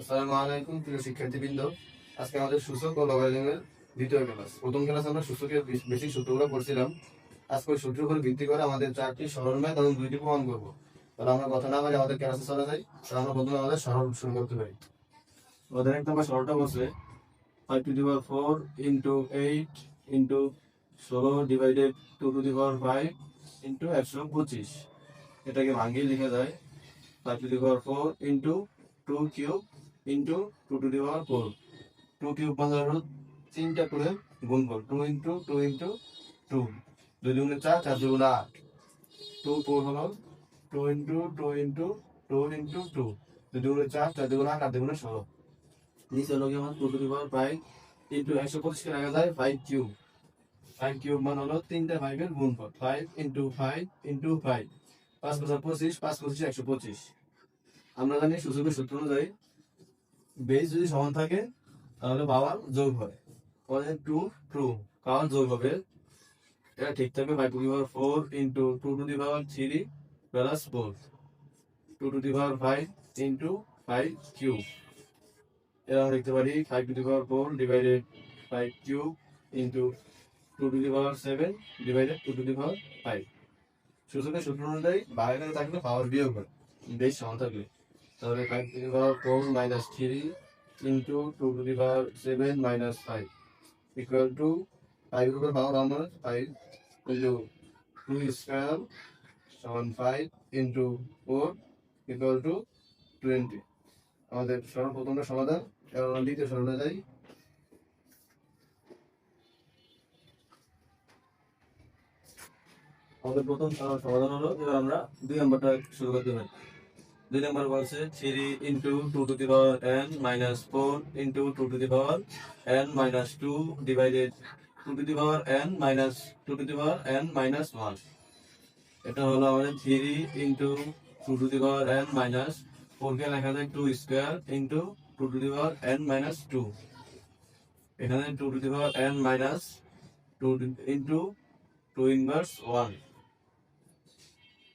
আসসালামু আলাইকুম, প্রিয় শিক্ষার্থীবৃন্দ। আজকে আমাদের সূচক ও লগারিদমের দ্বিতীয় ক্লাস প্রথম ক্লাস আমরা সূচকের বেসিক সূত্রগুলো পড়ছিলাম। আজকে ওই সূত্রের উপর ভিত্তি করে আমাদের চারটি সরল ম্যাথ এবং দুইটি প্রমাণ করব। তাহলে আমরা কথা না বলে আমাদের ক্লাসে চলে যাই। তাহলে আমরা প্রথমে আমাদের সরল শুরু করতে পারি। আমাদের এক নম্বর সরলটা বলছে five to the power four into eight into ষোলো divided two to the power five into একশো পঁচিশ। এটাকে ভাঙিয়ে লিখে যায় five to the power four into two cube into two to the power four two cube মানে হলো, তিনটা করে গুণফল two into two into two দুই দুগুণে চার চার দুগুণে আট। টু ফোর হলো two into two into two into two দুই দুগুণে চার চার দুগুণে আট আট দুগুণে ষোলো। নিচে হলো কি আমার two to the power five into একশো পঁচিশকে রাখা যায় ফাইভ কিউব ফাইভ কিউব মানে হলো তিনটা ফাইভের গুণফল। Five into five into five পাঁচ বছর পঁচিশ, পাঁচ পঁচিশ, একশো পঁচিশ। আমরা জানি সূচকের সূত্র অনুযায়ী বেস যদি সমান থাকে, তাহলে পাওয়ার যোগ হয় আমাদের টু টু কারণ যোগ হবে? এটা ঠিক থাকবে five to the power four into two to the power three plus four two to the power five into five cube এরা লিখতে পারি five to the power four divided five cube into two to the power seven divided two to the power five সূচকের সূত্র অনুযায়ী বাইরে থাকলে পাওয়ার বিয়োগ হয়। বেশ সমান থাকলে তাহলে five to the power four minus three into two to the power seven minus five equal to five উপর পাওয়ার আমরা ফাইভ ইন্টু টু স্কোয়ার সমান five into four equal to twenty আমাদের সরল প্রথমটা সমাধান এবং দ্বিতীয় সরলে যাই। আমাদের প্রথম সমাধান হলো, এবার আমরা দুই নম্বরটা শুরু করতে পারি। দুই নম্বর বলছে three into two to the power N minus four into two to the power N minus two divided two to the power N minus two to the power N minus one. এটা হলো আমাদের three into two to the power N minus ফোরকে লেখা যায় two square into two to the power N minus two. এখানে two to the power N minus two into two inverse one.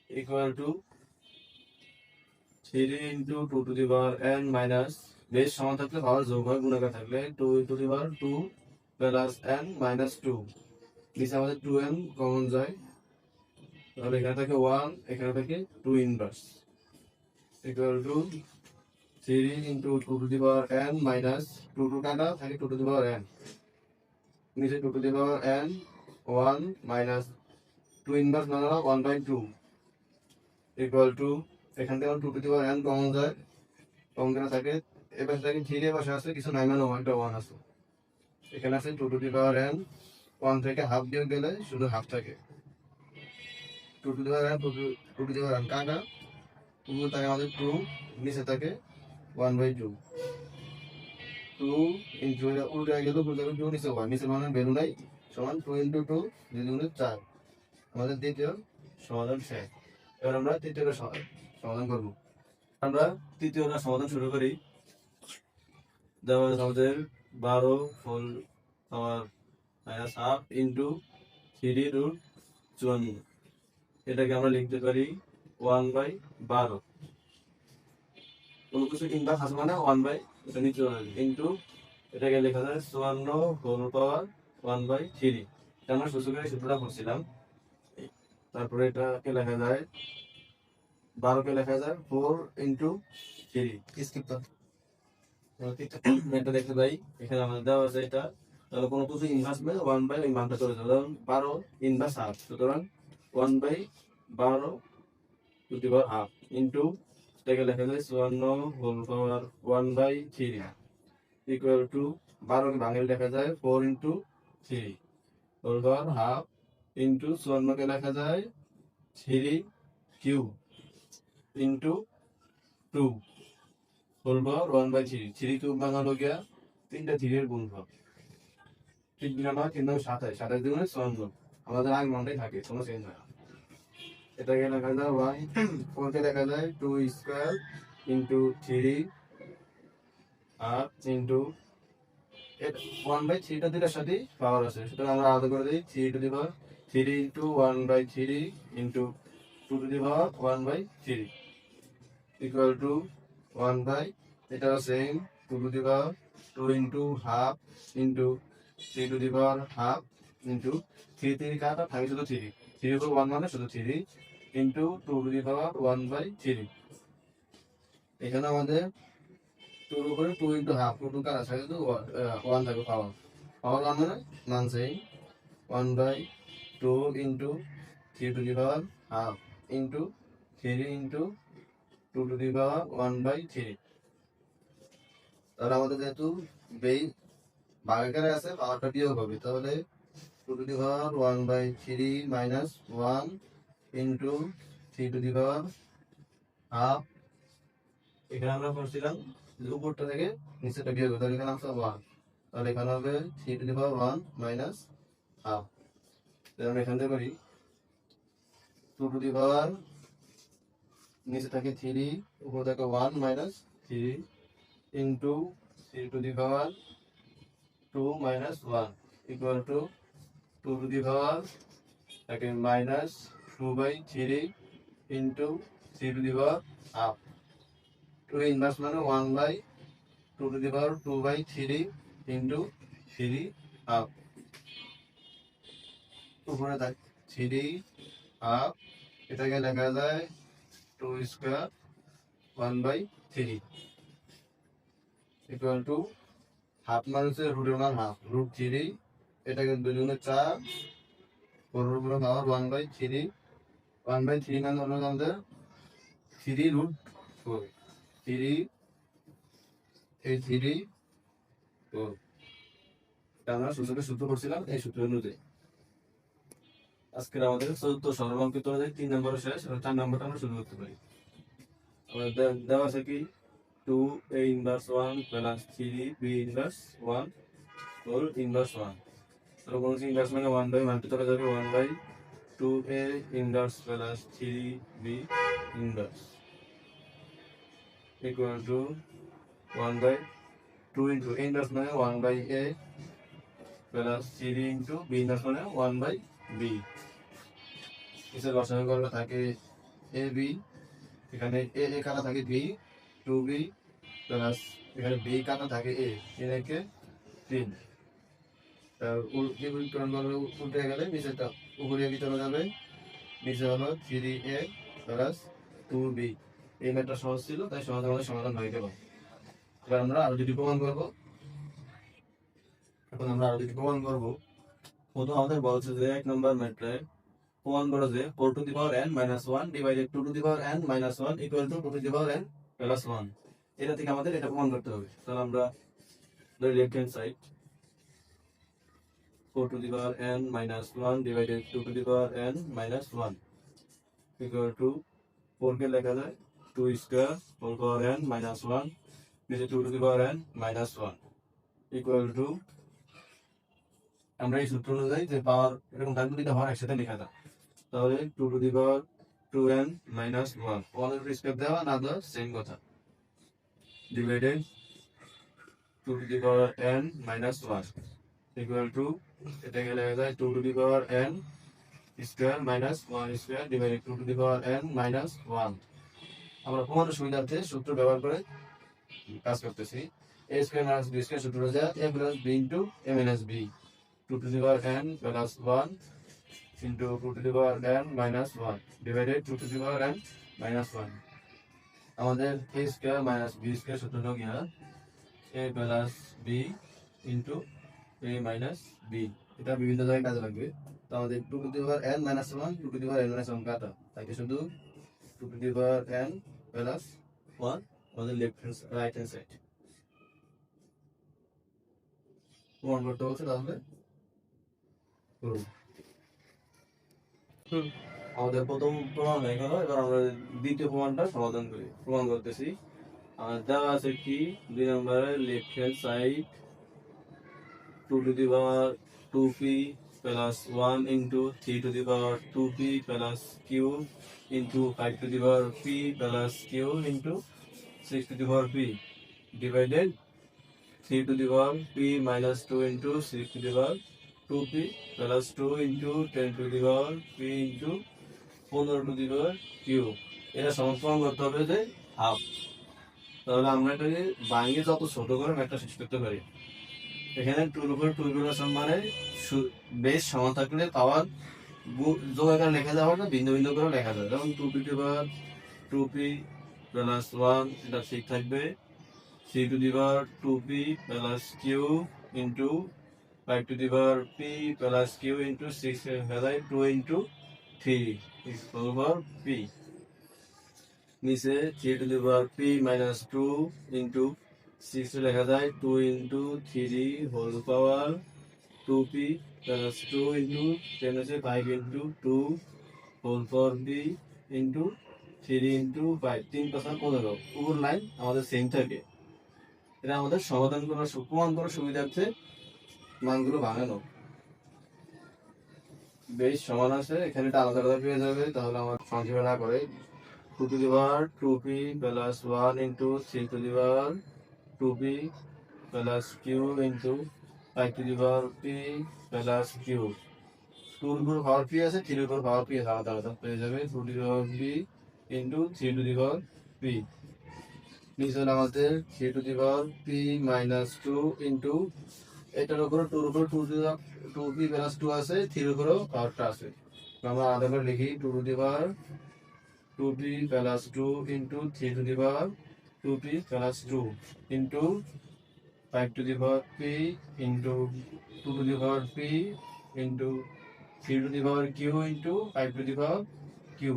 Equal to three into two to the power N minus বেশ সমান থাকলে power যোগ হয় গুণাকার থাকলে two to the power two plus N minus two নিচে আমাদের two N common যায়। তাহলে এখানে থাকে ওয়ান এখানে থাকে two inverse equal to three into two to the power N minus two two কাটা থাকে two to the power N নিচে two to the power N one minus two inverse মানে one by two equal to এখান থেকে two to the power N common যায়। Common কেনা থাকে। এবার থাকে থ্রি পাশে আছে কিছু নাই মানে ওয়ানটা ওয়ান আছে। এখানে আছে two to the power N one থেকে হাফ দিয়ে গেলে শুধু হাফ থাকে। Two to the power N two to the power N কাটা টু থাকে আমাদের টু নিচে থাকে one by two two into উল্টে গেল উল্টে টু নিচে ওয়ান নিচে মানে ভ্যালু নাই, সমান টু ইন্টু টু দুই চার। আমাদের দ্বিতীয় সমাধান শেষ। এবার আমরা তৃতীয়টা সমাধান সমাধান করব। আমরা তৃতীয়টা সমাধান শুরু করি। দেওয়া আমাদের বারো full power minus half into three root চুয়ান্ন। এটাকে আমরা লিখতে পারি ওয়ান বাই বারো। কোনো কিছু কিংবা হাস মানে ওয়ান বাই এটা নিচে ইন্টু এটাকে লেখা যায় চুয়ান্ন whole power one by three আমরা সূচকের সূত্রটা করছিলাম তারপরে এটাকে লেখা যায় বারোকে লেখা যায় ফোর ইন্টু থ্রি স্কিপ এটা দেখতে পাই এখানে আমাদের দেওয়া আছে এটা। তাহলে কোনো কিছু ইনভার্স মানে ওয়ান বাই ওই মানটা চলে যাবে। ধরুন বারো ইনভার্স হাফ সুতরাং ওয়ান বাই বারো to the power half into এটাকে লেখা যায় চুয়ান্ন whole power one by three equal to বারোকে ভাঙলে লেখা যায় four into three whole power half into চুয়ান্নকে লেখা যায় three cube into two whole power one by three three cube বানালো গিয়া তিনটা থ্রি এর গুণফল। তিন তিন নয় তিন সাতাশ। সাতাশ দিনে চুয়ান্ন আমাদের আগ মানটাই থাকে, কোনো চেঞ্জ হয় এটাকে লেখা যায় ওয়াই ফোরকে লেখা যায় টু স্কোয়ার ইন্টু থ্রি আর ইন্টু ওয়ান বাই থ্রিটা দুটার সাথে পাওয়ার আছে। সুতরাং আমরা আলাদা করে দিই three to the power three into one by three into two to the power one by three equal to one by এটাও same two to the power two into half into three to the power half into three three কাটা থাকে শুধু three three উপর one মানে শুধু three into two to the power one by three এখানে আমাদের টুর উপরে two into half two two কাটা থাকে শুধু ওয়ান থাকবে পাওয়ার পাওয়ার ওয়ান মানে মান same one by two into three to the power half into three into two to the power one by three তাহলে আমাদের যেহেতু বেই ভাগাকারে আছে, পাওয়ারটা বিয়োগ হবে, তাহলে two to the power one by three minus one into three to the power half এখানে আমরা করছিলাম উপরটা থেকে নিচেটা বিয়োগ তাহলে এখানে আসছে ওয়ান তাহলে এখানে হবে three to the power one minus half আমরা এখান থেকে করি টু টু দি পাওয়ার নিচে থাকে থ্রি উপরে থাকে one minus three into three to the power two minus one equal to two to the power থাকে minus two by three into three to the power half two inverse মানে one by two to the power two by three into three half উপরে থাকে three half এটাকে লেখা যায় two square one by three equal to half মানে রুটের মান half root three এটাকে দুজনের চার। পনেরো উপরে power one by three one by three মানে হলো আমাদের থ্রি রুট ফোর থ্রি এই থ্রি ফোর আমরা সূত্রকে সূত্র করছিলাম এই সূত্র অনুযায়ী। আজকের আমাদের চতুর্থ সর্বাঙ্কিত হয়ে তিন নম্বর শেষ আর চার নম্বরটা আমরা শুরু করতে পারি। আমাদের দেওয়া আছে কি? Two, a inverse one plus three b inverse one whole inverse one তাহলে কোনো ইনভার্স মানে ওয়ান বাই মাল্টি চলে যাবে one by two a inverse plus three b inverse equal to one by two into inverse মানে one by a plus three into b inverse মানে one by B কিসের রসায়ন করলে থাকে A B এখানে এ এ কাটা থাকে বি টু বি প্লাস এখানে বি কাটা থাকে এ তিন একে তিন উল্টন করলে উল্টে গেলে নিচেটা উপরে কি যাবে। নিচে হলো three a plus two b এই ম্যাটটা সহজ ছিল, তাই সহজে আমাদের সমাধান হয়ে গেল। এবার আমরা আরও দুটি প্রমাণ করব। এখন আমরা আরও দুটি প্রমাণ করব। প্রথম আমাদের বলছে যে এক নম্বর ম্যাট্রে প্রমাণ করো যে four to the power n minus one divided two to the power n minus one equal to two to the power n plus one এটা থেকে আমাদের এটা প্রমাণ করতে হবে। তাহলে আমরা ধরি left hand side four to the power n minus one divided two to the power n minus one equal to four কে লেখা যায় two square four power n minus one নিচে two to the power n minus one equal to আমরা এই সূত্র অনুযায়ী যে পাওয়ার এরকম থাকলে দুইটা হওয়ার একসাথে লেখা যায় তাহলে two to the power two n minus one ওয়ানের স্কোয়ার দেওয়া, না দেওয়া সেম কথা। Divided two to the power n minus one equal to এটাকে লেখা যায় two to the power n square minus one square divided two to the power n minus one আমরা প্রমাণের সুবিধার্থে সূত্র ব্যবহার করে কাজ করতেছি। A square minus b square সূত্র যা a plus b into a minus b two to the power n plus one into two to the power n minus one divided two to the power n minus one আমাদের a square minus b square সূত্র হলো গিয়া a plus b into a minus b এটা বিভিন্ন জায়গায় কাজে লাগবে। তো আমাদের two to the power n minus one two to the power n minus one কাটা তাকে শুধু? Two to the power n plus one আমাদের left hand right hand side প্রমাণ করতে বলছে তাহলে? আমাদের প্রথম প্রমাণ হয়ে গেল এবার আমরা দ্বিতীয় প্রমাণটা সমাধান করি। প্রমাণ করতেছি। দেওয়া আছে কি? দুই নম্বরে left hand side two to the power two p plus one into three to the power two p plus q into five to the power p plus q into six to the power p divided three to the power p minus two into six to the power two p plus two into ten to the power p into পনেরো to the power q এটা সমস্ত করতে হবে যে half তাহলে আমরা এটাকে ভাঙিয়ে যত ছোট করে ম্যাথটা শেষ করতে পারি। এখানে টুর উপর টু রিলেশন মানে বেশ সমান থাকলে পাওয়ার যোগ আকারে লেখা যাবে না, ভিন্ন ভিন্ন করে লেখা যায় যেমন two p to power two p plus one এটা ঠিক থাকবে। C to the power two p plus q into five to the power p plus q into six ফেলাই two into three over p নিচে three to the power p minus two into six লেখা যায় two into three whole power two p plus two into ten আছে five into two whole power p into three into five তিন পাঁচা পনেরো। উপর line আমাদের same থাকে। এটা আমাদের সমাধান করার প্রমাণ করার সুবিধার্থে মানগুলো বানানো। বেশ, সমান আছে। এখানে এটা আলাদা আলাদা পেয়ে যাবে। তাহলে আমার সংক্ষেপে না করে। Two to the power two p plus one into three to the power two p plus q into five to the power p plus q টুর উপর পাওয়ার পি আছে থ্রির উপর পাওয়ার পি আছে, আলাদা আলাদা পেয়ে যাবে। Two to the power p into three to the power p নিচে আমাদের three to the power p minus two into এটার উপরে টুর উপর two to two p plus two আছে থ্রির উপরেও পাওয়ারটা আছে। আমরা আলাদা করে লিখি two to the power two p plus two into three to the two p plus two into five to the power p into two to the p into three to the q into five to the q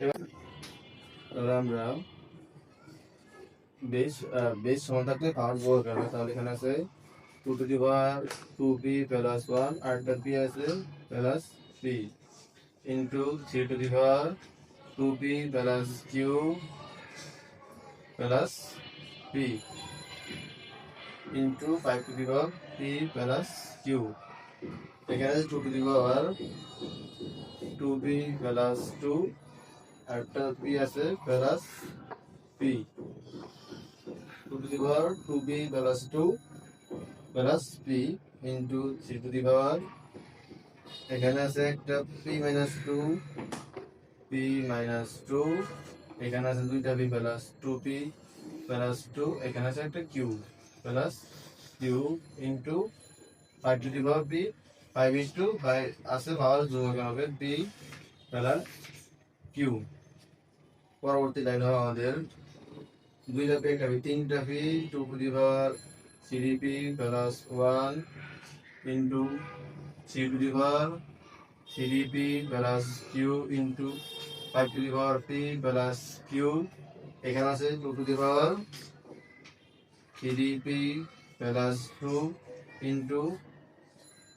এবার আমরা বেশ বেশ সমান থাকলে পাওয়ার বড় তাহলে এখানে আছে two to the power two p plus one আরেকটা পি আছে plus p into three to the power two p plus q plus p into five to the power p plus q এখানে two to the power two p plus two একটা p আছে plus p two to the power two p plus two plus p into three to the power এখানে আছে একটা p minus two p minus two এখানে আছে দুইটা p plus two p plus two এখানে আছে একটা q plus q into five to the power p five into five আছে পাওয়ার যোগ হবে পি প্লাস কিউ পরবর্তী লাইন হবে আমাদের দুইটা পি একটা পি তিনটা p two to the power three p plus one into three to the power three p plus q into five to the power p plus q. এখানে আছে two to the power three p plus two into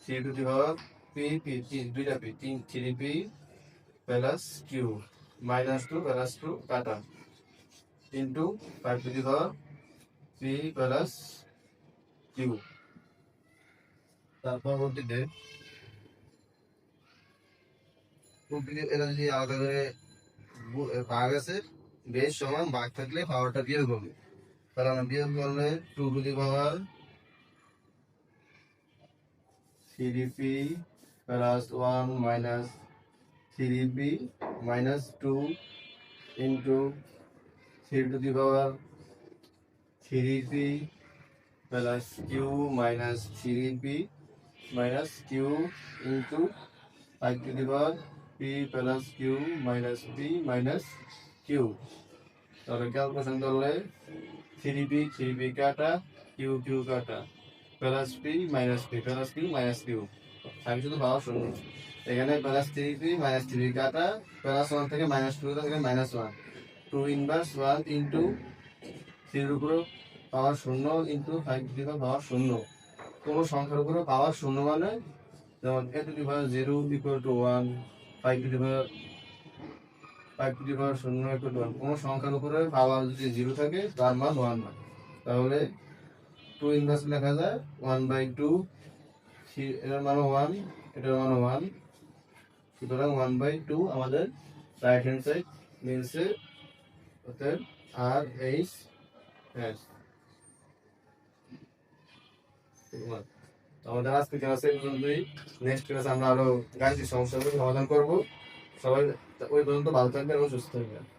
three to the power p p, তিন, দুইটা p, তিন three p plus q. Minus two plus two, কাটা। Into five to the power p plus q তার পরবর্তীতে এটা যদি আলাদা করে ভাগ আছে বেশ সমান ভাগ থাকলে পাওয়ারটা বিয়োগ হবে তাহলে আমরা বিয়োগ করলে two to the power three p plus one minus three p minus two into three to the power three p plus q minus three p minus q into five to p plus q minus p minus q তাহলে calculation করলে three p three p কাটা q q কাটা। Plus p minus p plus q minus q আমি শুধু power শূন্য এখানে plus three p minus three কাটা plus one থেকে মাইনাস টু থেকে minus one two inverse one into থ্রির উপরে পাওয়ার শূন্য into five to the power শূন্য। কোনো সংখ্যার উপরে পাওয়ার শূন্য মানে যেমন a to the power zero equal to one five to the power five to the power শূন্য ইকুয়াল টু ওয়ান কোনো সংখ্যার উপরে পাওয়ার যদি জিরো থাকে, তার মান ওয়ান হয়। তাহলে টু ইনভার্স লেখা যায় ওয়ান বাই টু থ্রি এটার মান ওয়ান এটার মান ওয়ান সুতরাং ওয়ান বাই টু আমাদের রাইট হ্যান্ড সাইড মিলছে, অতএব আর এইচ আমাদের আজকে নেক্সট ক্লাসে আমরা আরও গাছের সমস্যাগুলো সমাধান করব। সবাই ওই পর্যন্ত ভালো থাকবে এবং সুস্থ থাকবেন।